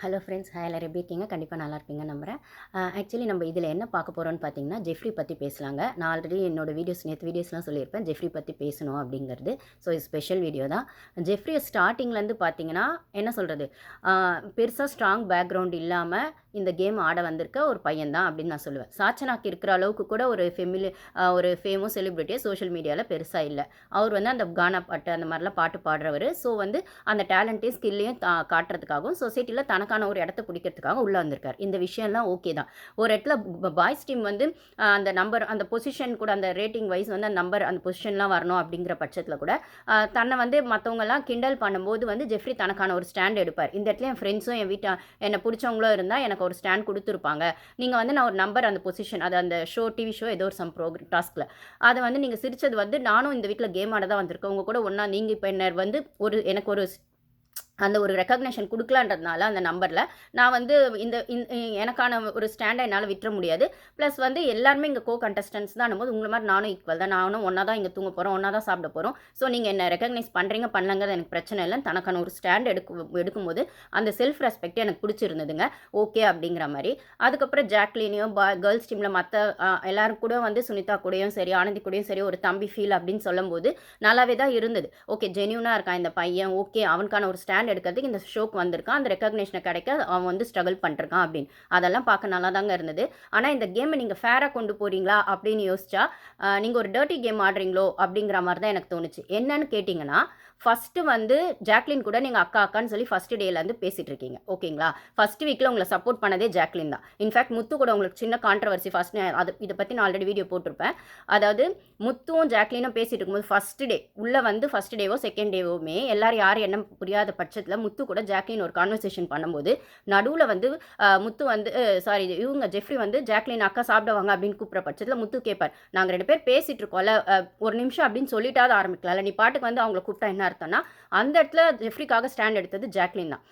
Hello friends hi எல்லாரும் எப்படி இருக்கீங்க? கண்டிப்பாக நல்லா இருப்பீங்க நம்புகிறேன் ஆக்சுவலி நம்ம இதில் என்ன பார்க்க போகிறோம்னு பார்த்தீங்கன்னா ஜெஃப்ரி பற்றி பேசலாங்க. நான் ஆல்ரெடி என்னோடய வீடியோஸ் நேற்று வீடியோஸ்லாம் சொல்லியிருப்பேன். ஜெஃப்ரி பற்றி பேசணும் அப்படிங்கிறது. ஸோ இது ஸ்பெஷல் வீடியோ தான். ஜெஃப்ரியை ஸ்டார்டிங்லேருந்து பார்த்தீங்கன்னா என்ன சொல்கிறது பெருசாக ஸ்ட்ராங் பேக்ரவுண்ட் இல்லாமல் இந்த கேம் ஆட வந்திருக்க ஒரு பையன் தான் அப்படின்னு நான் சொல்லுவேன். சாச்சனாக்கு இருக்கிற அளவுக்கு கூட ஒரு ஃபெமிலி ஒரு ஃபேமஸ் செலிப்ரிட்டியாக சோஷியல் மீடியாவில் பெருசாக இல்லை. அவர் வந்து அந்த கானா பாட்டு அந்த மாதிரிலாம் பாட்டு பாடுறவர். ஸோ வந்து அந்த டேலண்ட்டையும் ஸ்கில்லையும் காட்டுறதுக்காகவும் சொசைட்டியில் தனக்கு தனக்கான ஒரு இடத்த பிடிக்கிறதுக்காக உள்ளே வந்திருக்கார். இந்த விஷயம்லாம் ஓகே தான். ஒரு இடத்துல பாய்ஸ் டீம் வந்து அந்த நம்பர் அந்த பொசிஷன் கூட அந்த ரேட்டிங் வைஸ் வந்து அந்த நம்பர் அந்த பொசிஷன்லாம் வரணும் அப்படிங்கிற பட்சத்தில் கூட தன்னை வந்து மற்றவங்கெல்லாம் கிண்டல் பண்ணும்போது வந்து ஜெஃப்ரி தனக்கான ஒரு ஸ்டாண்ட் எடுப்பார். இந்த இடத்துல என் ஃப்ரெண்ட்ஸும் என் வீட்டை என்னை பிடிச்சவங்களோ இருந்தால் எனக்கு ஒரு ஸ்டாண்ட் கொடுத்துருப்பாங்க. நீங்கள் வந்து நான் ஒரு நம்பர் அந்த பொசிஷன் அது அந்த ஷோ டிவி ஷோ ஏதோ ஒரு சம் ப்ரோக்ராம் டாஸ்கில் அதை வந்து நீங்கள் சிரித்தது வந்து நானும் இந்த வீட்டில் கேம் ஆட தான் வந்திருக்கேன். உங்கள் கூட ஒன்றா நீங்கள் இப்போ என்ன வந்து ஒரு எனக்கு ஒரு அந்த ஒரு ரெக்கக்னேஷன் கொடுக்கலான்றதுனால அந்த நம்பரில் நான் வந்து இந்த எனக்கான ஒரு ஸ்டாண்டை என்னால் விட்டுற முடியாது. ப்ளஸ் வந்து எல்லாருமே இங்கே கோ கண்டஸ்டன்ஸ் தான் போது உங்களை மாதிரி நானும் ஈக்குவல் தான். நானும் ஒன்றா தான் இங்கே தூங்க போகிறோம் ஒன்றா தான் சாப்பிட போகிறோம் ஸோ நீங்கள் என்ன ரெக்கக்னைஸ் பண்ணுறீங்க பண்ணலங்கிறது எனக்கு பிரச்சனை இல்லை. தனக்கான ஒரு ஸ்டாண்ட் எடுக்கும் எடுக்கும்போது அந்த செல்ஃப் ரெஸ்பெக்ட் எனக்கு பிடிச்சிருந்ததுங்க. ஓகே அப்படிங்கிற மாதிரி. அதுக்கப்புறம் ஜாக்லினையும் பா கேர்ள்ஸ் டீமில் மற்ற எல்லாரும் கூட வந்து சுனிதா கூடயும் சரி ஆனந்தி கூடயும் சரி ஒரு தம்பி ஃபீல் அப்படின்னு சொல்லும்போது நல்லாவே தான் இருந்தது. ஓகே ஜென்யூனாக இருக்கான் இந்த பையன். ஓகே அவனுக்கான ஒரு ஸ்டாண்ட் எடுக்கிறதுக்கு இந்த ஷோக்கு வந்திருக்கான். அந்த ரெக்கக்னேஷனை கிடைக்க அவன் வந்து ஸ்ட்ரகிள் பண்ணிருக்கான் அப்படின்னு. அதெல்லாம் பார்க்க நல்லா தாங்க இருந்தது. ஆனால் இந்த கேமை நீங்கள் ஃபேராக கொண்டு போகிறீங்களா அப்படின்னு யோசிச்சா நீங்கள் ஒரு டர்ட்டி கேம் ஆடுறீங்களோ அப்படிங்கிற மாதிரி தான் எனக்கு தோணுச்சு. என்னன்னு கேட்டிங்கன்னா ஃபஸ்ட்டு வந்து ஜாக்லின் கூட நீங்கள் அக்கா அக்கான்னு சொல்லி ஃபஸ்ட் டேலேருந்து பேசிகிட்டு இருக்கீங்க. ஓகேங்களா? ஃபஸ்ட் வீக்கில் உங்களை சப்போர்ட் பண்ணதே ஜாக்லின் தான். இன்ஃபேக்ட் முத்து கூட உங்களுக்கு சின்ன கான்ட்ரவர்சி ஃபஸ்ட் அது இதை பற்றி நான் ஆல்ரெடி வீடியோ போட்டிருப்பேன். அதாவது முத்துவும் ஜாக்லினும் பேசிகிட்டு இருக்கும்போது ஃபஸ்ட் டே உள்ளே வந்து ஃபஸ்ட் டேவோ செகண்ட் டேவோமே எல்லாரும் யாரும் என்ன புரியாத பட்சத்தில் முத்து கூட ஜாக்லின் ஒரு கான்வர்சேஷன் பண்ணும்போது நடுவில் வந்து முத்து வந்து சாரி இவங்க ஜெஃப்ரி வந்து ஜாக்லின் அக்கா சாப்பிடுவாங்க அப்படின்னு கூப்பிட்ற பட்சத்தில் முத்து கேட்பார் நாங்கள் ரெண்டு பேர் பேசிகிட்டு இருக்கோம்ல ஒரு நிமிஷம் அப்படின்னு சொல்லிட்டாவது ஆரம்பிக்கலாம்ல. நீ பாட்டுக்கு வந்து அவங்கள கூப்பிட்டா என்ன அர்த்தம்னா அந்த இடத்துல ஜெஃப்ரிக்காக ஸ்டாண்ட் எடுத்தது ஜாக்லின் தான்.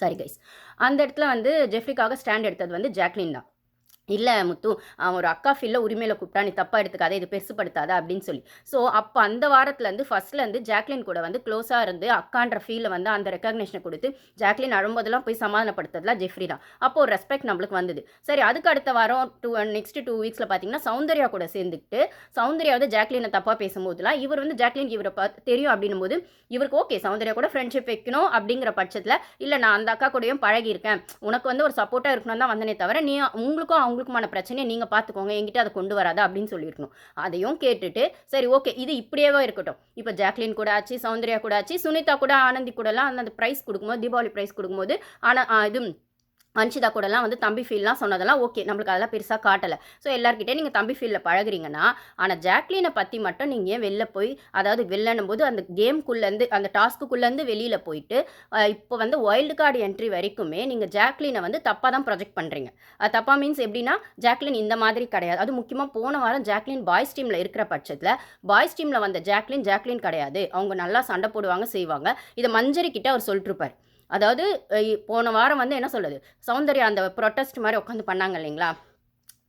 சாரி கைஸ் அந்த இடத்துல வந்து ஜெஃப்ரிக்காக ஸ்டாண்ட் எடுத்தது வந்து ஜாக்லின் தான். இல்லை முத்து அவன் ஒரு அக்கா ஃபீல்ல உரிமையில் கூப்பிட்டா நீ தப்பாக எடுத்துக்காத இது பெருசுப்படுத்தாத அப்படின்னு சொல்லி. ஸோ அப்போ அந்த வாரத்துலேருந்து ஃபர்ஸ்ட்லேருந்து ஜாக்லின் கூட வந்து க்ளோஸாக இருந்து அக்கான்ற ஃபீலை வந்து அந்த ரெக்கக்னேஷனை கொடுத்து ஜாக்லின் அழும்போதெல்லாம் போய் சமாதானப்படுத்துறதுலாம் ஜெஃப்ரி தான். அப்போ ஒரு ரெஸ்பெக்ட் நம்மளுக்கு வந்தது. சரி அதுக்கு அடுத்த வாரம் டூ நெக்ஸ்ட் டூ வீக்ஸில் பார்த்தீங்கன்னா சௌந்தர்யா கூட சேர்ந்துக்கிட்டு சௌந்தர்யா வந்து ஜாக்லினை தப்பாக பேசும்போதுலாம் இவர் வந்து ஜாக்லின் இவரை பார்த்து தெரியும் அப்படின்னும் போது இவருக்கு ஓகே சௌந்தர்யா கூட ஃப்ரெண்ட்ஷிப் வைக்கணும் அப்படிங்கிற பட்சத்தில் இல்லை நான் அந்த அக்கா கூடயும் பழகியிருக்கேன். உனக்கு வந்து ஒரு சப்போர்ட்டாக இருக்கணும் தான் வந்தனே தவிர நீ உங்களுக்கும் அவங்க அவங்களுக்குமான பிரச்சனையை நீங்கள் பார்த்துக்கோங்க. என்கிட்ட அதை கொண்டு வராதா அப்படின்னு சொல்லியிருக்கணும். அதையும் கேட்டுட்டு சரி ஓகே இது இப்படியேவே இருக்கட்டும். இப்போ ஜாக்லின் கூட ஆச்சு சௌந்தர்யா கூட ஆச்சு சுனிதா கூட ஆனந்தி கூடலாம் அந்த ப்ரைஸ் கொடுக்கும்போது தீபாவளி ப்ரைஸ் கொடுக்கும்போது ஆனால் இது அன்ஷிதா கூடலாம் வந்து தம்பி ஃபீல்லாம் சொன்னதெல்லாம் ஓகே நம்மளுக்கு அதெல்லாம் பெருசாக காட்டலை. ஸோ எல்லாருக்கிட்டே நீங்கள் தம்பி ஃபீலில் பழகுறீங்கன்னா ஆனால் ஜாக்லினை பற்றி மட்டும் நீங்கள் ஏன் வெளில போய் அதாவது வெளிலனும் போது அந்த கேம்குள்ளேருந்து அந்த டாஸ்க்குள்ளேருந்து வெளியில் போயிட்டு இப்போ வந்து வைல்டு கார்டு என்ட்ரி வரைக்குமே நீங்கள் ஜாக்லினை வந்து தப்பாக தான் ப்ரொஜெக்ட் பண்ணுறீங்க தப்பாக மீன்ஸ் எப்படின்னா ஜாக்லின் இந்த மாதிரி கிடையாது. அது முக்கியமாக போன வாரம் ஜாக்லின் பாய்ஸ் டீமில் இருக்கிற பட்சத்தில் பாய்ஸ் டீமில் வந்த ஜாக்லின் ஜாக்லின் கிடையாது. அவங்க நல்லா சண்டை போடுவாங்க செய்வாங்க. இதை மஞ்சரி கிட்டே அவர் சொல்லிட்டுருப்பார். அதாவது போன வாரம் வந்து என்ன சொல்லுது சௌந்தர்யா அந்த ப்ரொட்டஸ்ட் மாதிரி உட்காந்து பண்ணாங்க இல்லைங்களா?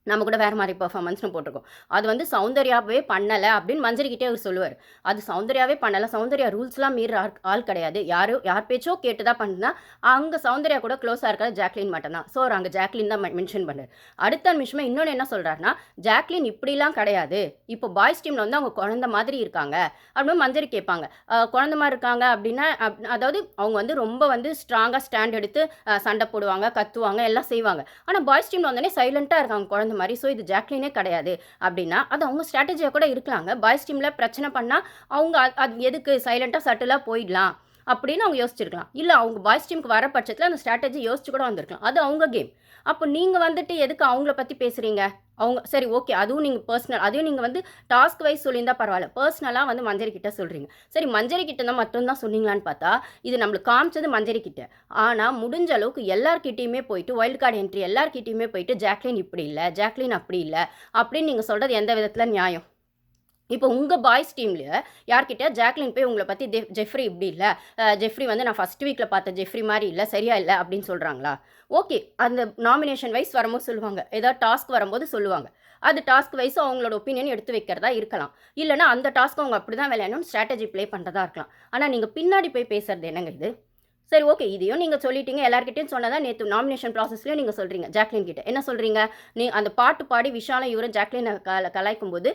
நம்ம கூட வேறு மாதிரி பர்ஃபார்மன்ஸ்னு போட்டிருக்கோம். அது வந்து சௌந்தர்யாவே பண்ணலை அப்படின்னு மஞ்சரிக்கிட்டே அவர் சொல்லுவார். அது சௌந்தர்யாவே பண்ணலை. சௌந்தர்யா ரூல்ஸ்லாம் மீற ஆள் ஆள் கிடையாது. யாரோ யார் பேச்சோ கேட்டு தான் பண்ணுனா அங்கே சௌந்தர்யா கூட க்ளோஸாக இருக்கிற ஜாக்லின் மட்டும்தான். ஸோ அங்கே ஜாக்லின் தான் மென்ஷன் பண்ணார். அடுத்த நிமிஷமே இன்னொன்று என்ன சொல்கிறாருன்னா ஜாக்லின் இப்படிலாம் கிடையாது. இப்போ பாய்ஸ் டீமில் வந்து அவங்க குழந்த மாதிரி இருக்காங்க அப்படின்னு மஞ்சரி கேட்பாங்க. குழந்த மாதிரி இருக்காங்க அப்படின்னா அப்- அதாவது அவங்க வந்து ரொம்ப வந்து ஸ்ட்ராங்காக ஸ்டாண்ட் எடுத்து சண்டை போடுவாங்க கத்துவாங்க எல்லாம் செய்வாங்க. ஆனால் பாய்ஸ் டீமில் வந்தோடனே சைலண்ட்டாக இருக்காங்க குழந்த மாதிரி ஸோ இது ஜாக்லினே கிடையாது. அப்படின்னா அது அவங்க ஸ்ட்ராட்டஜியாக கூட இருக்கலாங்க. பாய்ஸ் டீமில் பிரச்சனை பண்ணால் அவங்க அது- எதுக்கு சைலண்ட்டாக சட்டிலாக போயிடலாம்? அப்படின்னு அவங்க யோசிச்சிருக்கலாம். இல்லை அவங்க பாய்ஸ் டீமுக்கு வர பட்சத்தில் அந்த ஸ்ட்ராட்டஜி யோசிச்சு கூட வந்திருக்கலாம். அது அவங்க கேம் அப்போ நீங்கள் வந்துட்டு எதுக்கு அவங்கள பற்றி பேசுகிறீங்க அவங்க சரி ஓகே அதுவும் நீங்கள் பர்சனல் அதையும் நீங்கள் வந்து டாஸ்க் வைஸ் சொல்லியிருந்தால் பரவாயில்ல. பர்சனலாக வந்து மஞ்சரி கிட்ட சொல்கிறீங்க சரி மஞ்சரி கிட்ட தான் மட்டும்தான் சொன்னீங்களான்னு பார்த்தா இது நம்மளுக்கு காமிச்சது மஞ்சரி கிட்ட. ஆனால் முடிஞ்ச அளவுக்கு எல்லார்கிட்டயுமே போயிட்டு வைல்ட் கார்டு என்ட்ரி எல்லார்கிட்டையுமே போயிட்டு ஜாக்லின் இப்படி இல்லை ஜாக்லின் அப்படி இல்லை அப்படின்னு நீங்கள் சொல்கிறது எந்த விதத்தில் நியாயம்? இப்போ உங்கள் பாய்ஸ் டீமில் யார்கிட்ட ஜாக்லின் போய் உங்களை பற்றி ஜெஃப்ரி இப்படி இல்லை? ஜெஃப்ரி வந்து நான் ஃபஸ்ட் வீக்கில் பார்த்த ஜெஃப்ரி மாதிரி இல்லை சரியா இல்லை அப்படின்னு சொல்கிறாங்களா ஓகே அந்த நாமினேஷன் வைஸ் வரும்போது சொல்லுவாங்க. ஏதாவது டாஸ்க் வரும்போது சொல்லுவாங்க. அது டாஸ்க் வைஸ் அவங்களோட ஒப்பீனியன் எடுத்து வைக்கிறதா இருக்கலாம். இல்லைனா அந்த டாஸ்க் அவங்க அப்படி தான் விளையாடணும் ஸ்ட்ராட்டஜி ப்ளே பண்ணுறதா இருக்கலாம். ஆனால் நீங்கள் பின்னாடி போய் பேசுகிறது என்னங்க இது? சரி ஓகே இதையும் நீங்கள் சொல்லிட்டீங்க. எல்லாருக்கிட்டையும் சொன்னதா நேற்று நாமினேஷன் ப்ராசஸ்லையும் நீங்கள் சொல்கிறீங்க ஜாக்லின் கிட்ட. என்ன சொல்கிறீங்க நீ அந்த பாட்டு பாடி விஷாலம் இவரும் ஜாக்லினை கல கலாய்க்கும் போது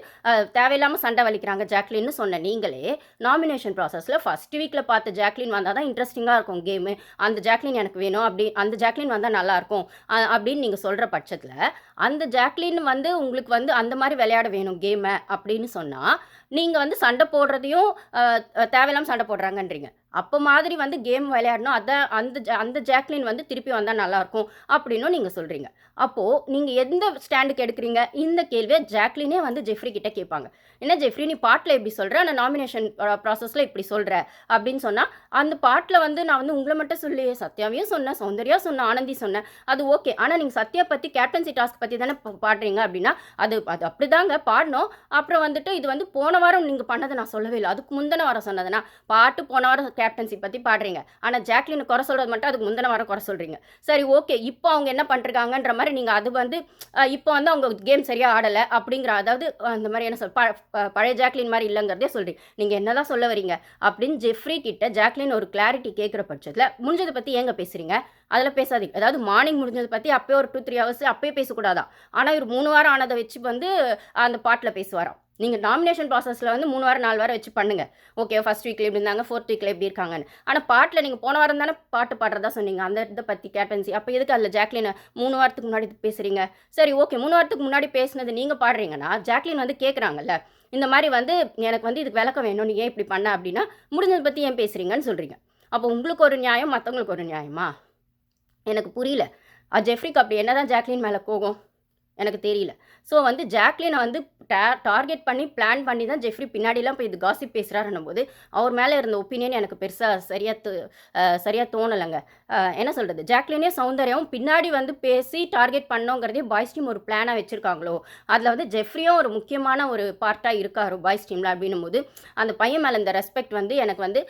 தேவையில்லாமல் சண்டை வலிக்கிறாங்க ஜாக்லின்னு சொன்ன நீங்களே நாமினேஷன் ப்ராசஸில் ஃபஸ்ட் வீக்கில் பார்த்த ஜாக்லின் வந்தால் தான் இன்ட்ரெஸ்டிங்காக இருக்கும் கேமு அந்த ஜாக்லின் எனக்கு வேணும் அப்படி அந்த ஜாக்லின் வந்தால் நல்லாயிருக்கும் அப்படின்னு நீங்கள் சொல்கிற பட்சத்தில் அந்த ஜாக்லின் வந்து உங்களுக்கு வந்து அந்த மாதிரி விளையாட வேணும் கேமை அப்படின்னு சொன்னால் நீங்கள் வந்து சண்டை போடுறதையும் தேவையில்லாமல் சண்டை போடுறாங்கன்றீங்க. அப்போ மாதிரி வந்து கேம் விளையாடணும். அதான் அந்த அந்த ஜாக்லின் வந்து திருப்பி வந்தால் நல்லாயிருக்கும் அப்படின்னும் நீங்கள் சொல்கிறீங்க அப்போது நீங்கள் எந்த ஸ்டாண்டுக்கு எடுக்கிறீங்க? இந்த கேள்வியை ஜாக்லினே வந்து ஜெஃப்ரி கிட்டே கேட்பாங்க. என்ன ஜெஃப்ரி நீ பாட்டில் எப்படி சொல்கிற அந்த நாமினேஷன் ப்ராசஸில் இப்படி சொல்கிற அப்படின்னு சொன்னால் அந்த பாட்டில் வந்து நான் வந்து உங்களை மட்டும் சொல்லி சத்யாவையும் சொன்னேன் சௌந்தர்யா சொன்னேன் ஆனந்தி சொன்னேன். அது ஓகே ஆனால் நீங்கள் சத்யா பற்றி கேப்டன்சி டாஸ்க் பற்றி தானே பாடுறீங்க அப்படின்னா அது அது அப்படிதாங்க பாடணும். அப்புறம் வந்துட்டு இது வந்து போன வாரம் நீங்கள் பண்ணதை நான் சொல்லவே இல்லை. அதுக்கு முந்தின வாரம் சொன்னதுன்னா பாட்டு போன வாரம் கேப்டன்சி பற்றி பாடுறீங்க. ஆனால் ஜாக்லின் குறை சொல்கிறது மட்டும் அதுக்கு முந்தின வாரம் குறை சொல்கிறீங்க சரி ஓகே இப்போ அவங்க என்ன பண்ணிருக்காங்கன்ற மாதிரி நீங்கள் அது வந்து இப்போ வந்து அவங்க கேம் சரியாக ஆடலை அப்படிங்கிற அதாவது அந்த மாதிரி என்ன சொல் ப- பழைய ஜாக்லின் மாதிரி இல்லைங்கிறதே சொல்கிறீங்க நீங்கள் என்னதான் சொல்ல வரீங்க அப்படின்னு ஜெஃப்ரி கிட்ட ஜாக்லின் ஒரு கிளாரிட்டி கேட்குற பட்சத்தில் முடிஞ்சதை பற்றி ஏங்க பேசுகிறீங்க அதில் பேசாதீங்க. அதாவது மார்னிங் முடிஞ்சதை பற்றி அப்போயே ஒரு டூ த்ரீ ஹவர்ஸ் அப்போயே பேசக்கூடாதான் ஆனால் இவர் மூணு வாரம் ஆனதை வச்சு வந்து அந்த பாட்டில் பேசுவாராம். நீங்கள் நாமினேஷன் ப்ராசஸில் வந்து மூணு வாரம் நாலு வாரம் வச்சு பண்ணுங்கள் ஓகே ஃபர்ஸ்ட் வீக்கில் இப்படி இருந்தாங்க ஃபோர்த் வீக்கில் எப்படி இருக்காங்கன்னு. ஆனால் பாட்டில் நீங்கள் போன வாரம் தானே பாட்டு பாடுறதா சொன்னீங்க. அந்த இதை பற்றி கேப்டன்சி. அப்போ எதுக்கு அதில் ஜாக்லினை மூணு வாரத்துக்கு முன்னாடி பேசுகிறீங்க சரி ஓகே மூணு வாரத்துக்கு முன்னாடி பேசுனது நீங்கள் பாடுறீங்கன்னா ஜாக்லின் வந்து கேட்குறாங்கல்ல இந்த மாதிரி வந்து எனக்கு வந்து இதுக்கு விளக்கம் வேணும். நீ ஏன் இப்படி பண்ண அப்படின்னா முடிஞ்சதை பற்றி ஏன் பேசுகிறீங்கன்னு சொல்கிறீங்க அப்போ உங்களுக்கு ஒரு நியாயம் மற்றவங்களுக்கு ஒரு நியாயமா? எனக்கு புரியல. ஜெஃப்ரிக்கு அப்படி என்ன தான் ஜாக்லின் மேலே போகும் எனக்கு தெரியல. ஸோ வந்து ஜாக்லினை வந்து டா டார்கெட் பண்ணி பிளான் பண்ணி தான் ஜெஃப்ரி பின்னாடிலாம் போய் இது காசிப் பேசுகிறாருன்னும் போது அவர் மேலே இருந்த ஒப்பீனியன் எனக்கு பெருசாக சரியாக சரியாக தோணலைங்க. என்ன சொல்கிறது ஜாக்லினே சௌந்தர்யம் பின்னாடி வந்து பேசி டார்கெட் பண்ணோங்கிறதே பாய்ஸ் டீம் ஒரு பிளானாக வச்சுருக்காங்களோ? அதில் வந்து ஜெஃப்ரியும் ஒரு முக்கியமான ஒரு பார்ட்டாக இருக்காரு பாய்ஸ் டீமில் அப்படின்னும் போது அந்த பையன் மேலே இந்த ரெஸ்பெக்ட் வந்து எனக்கு வந்து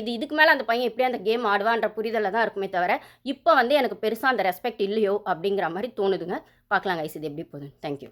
இது இதுக்கு மேலே அந்த பையன் எப்படி அந்த கேம் ஆடுவான்ற புரிதலில் தான் இருக்குமே தவிர இப்போ வந்து எனக்கு பெருசாக அந்த ரெஸ்பெக்ட் இல்லையோ அப்படிங்கிற மாதிரி தோணுதுங்க. பார்க்கலாம் கைஸ் இது எப்படி போதும் தேங்க்யூ